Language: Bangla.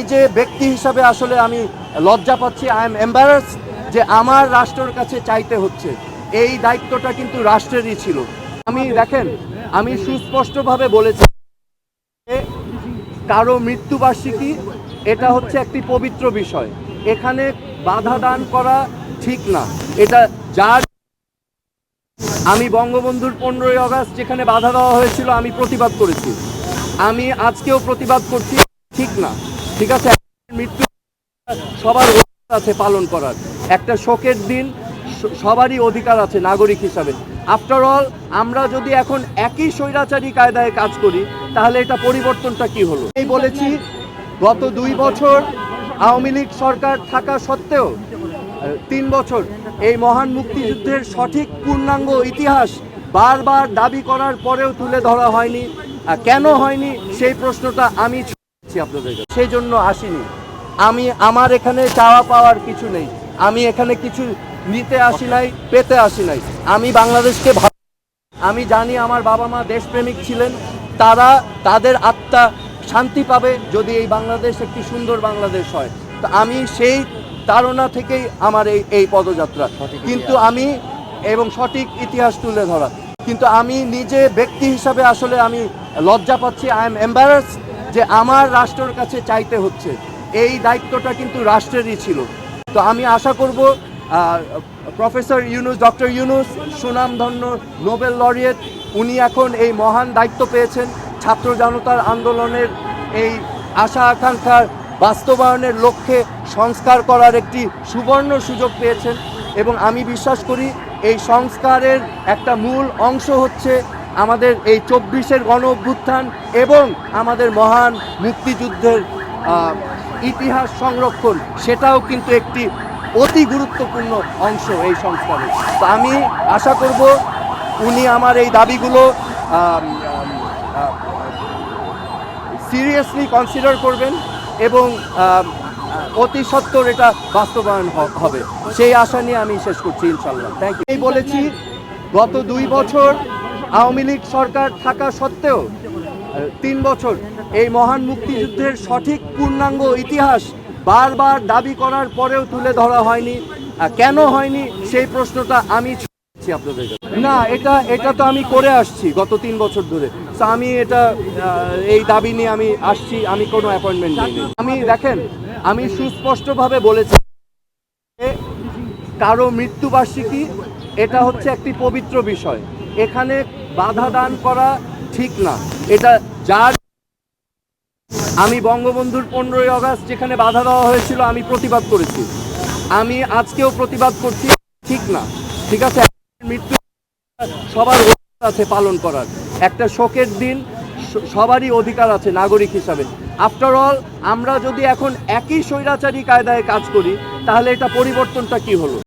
নিজে ব্যক্তি হিসাবে আসলে আমি লজ্জা পাচ্ছি আই এম এম্বারাস যে আমার রাষ্ট্রের কাছে চাইতে হচ্ছে। এই দায়িত্বটা কিন্তু রাষ্ট্রেরই ছিল। আমি দেখেন, আমি সুস্পষ্টভাবে বলেছি কারও মৃত্যুবার্ষিকী, এটা হচ্ছে একটি পবিত্র বিষয়। এখানে বাধা দান করা ঠিক না। এটা যার আমি বঙ্গবন্ধুর পনেরোই আগস্ট যেখানে বাধা দেওয়া হয়েছিল, আমি প্রতিবাদ করেছি। আমি আজকেও প্রতিবাদ করছি, ঠিক না। ঠিক আছে? মৃত্যু সবার অধিকার আছে পালন করার। একটা শোকের দিন সবারই অধিকার আছে, নাগরিক হিসাবে। আফটার অল আমরা যদি এখন একই স্বৈরাচারী কায়দায় কাজ করি, তাহলে এটা পরিবর্তনটা কি হলো? এই বলেছি, গত দুই বছর আওয়ামী লীগ সরকার থাকা সত্ত্বেও, তিন বছর এই মহান মুক্তিযুদ্ধের সঠিক পূর্ণাঙ্গ ইতিহাস বারবার দাবি করার পরেও তুলে ধরা হয়নি। কেন হয়নি, সেই প্রশ্নটা আমি আপনাদের কাছে। সেই জন্য আসিনি। আমি আমার এখানে চাওয়া পাওয়ার কিছু নেই। আমি এখানে কিছু নিতে আসি নাই পেতে আসি নাই। আমি বাংলাদেশকে ভালো আমি জানি আমার বাবা মা দেশপ্রেমিক ছিলেন। তারা তাদের আত্মা শান্তি পাবে যদি এই বাংলাদেশ একটি সুন্দর বাংলাদেশ হয়। তো আমি সেই তাড়না থেকেই আমার এই এই পদযাত্রা। কিন্তু আমি এবং সঠিক ইতিহাস তুলে ধরা। কিন্তু আমি নিজে ব্যক্তি হিসাবে আসলে আমি লজ্জা পাচ্ছি। আই এম এম্বারাস যে আমার রাষ্ট্রের কাছে চাইতে হচ্ছে। এই দায়িত্বটা কিন্তু রাষ্ট্রেরই ছিল। তো আমি আশা করব প্রফেসর ইউনুস, ডক্টর ইউনুস, সুনামধন্য নোবেল লরিয়েট, উনি এখন এই মহান দায়িত্ব পেয়েছেন ছাত্র জনতার আন্দোলনের এই আশা আকাঙ্ক্ষার বাস্তবায়নের লক্ষ্যে সংস্কার করার একটি সুবর্ণ সুযোগ পেয়েছেন। এবং আমি বিশ্বাস করি, এই সংস্কারের একটা মূল অংশ হচ্ছে আমাদের এই চব্বিশের গণ অভ্যুত্থান এবং আমাদের মহান মুক্তিযুদ্ধের ইতিহাস সংরক্ষণ, সেটাও কিন্তু একটি অতি গুরুত্বপূর্ণ অংশ এই সংস্কারে। তো আমি আশা করব উনি আমার এই দাবিগুলো সিরিয়াসলি কনসিডার করবেন এবং অতি সত্বর এটা বাস্তবায়ন হবে। সেই আশা নিয়ে আমি শেষ করছি ইনশাল্লাহ থ্যাংক ইউ বলেছি, গত দুই বছর আওয়ামী লীগ সরকার থাকা সত্ত্বেও, তিন বছর এই মহান মুক্তিযুদ্ধের সঠিক পূর্ণাঙ্গ ইতিহাস বারবার দাবি করার পরেও তুলে ধরা হয়নি। কেন হয়নি? সেই প্রশ্নটা আমি আপনাদের না, এটা এটা তো আমি করে আসছি গত তিন বছর ধরে। তো আমি এটা এই দাবি নিয়ে আমি আসছি, আমি কোনো অ্যাপয়েন্টমেন্ট নিইনি। আমি, দেখেন, আমি সুস্পষ্টভাবে বলেছি কারও মৃত্যুবার্ষিকী, এটা হচ্ছে একটি পবিত্র বিষয়। এখানে বাধা দান করা ঠিক না। এটা যার আমি বঙ্গবন্ধুর পনেরোই আগস্ট যেখানে বাধা দেওয়া হয়েছিল, আমি প্রতিবাদ করেছি। আমি আজকেও প্রতিবাদ করছি, ঠিক না। ঠিক আছে? মৃত্যু সবার অধিকার আছে পালন করার। একটা শোকের দিন সবারই অধিকার আছে, নাগরিক হিসাবে। আফটার অল আমরা যদি এখন একই স্বৈরাচারী কায়দায় কাজ করি, তাহলে এটা পরিবর্তনটা কি হলো?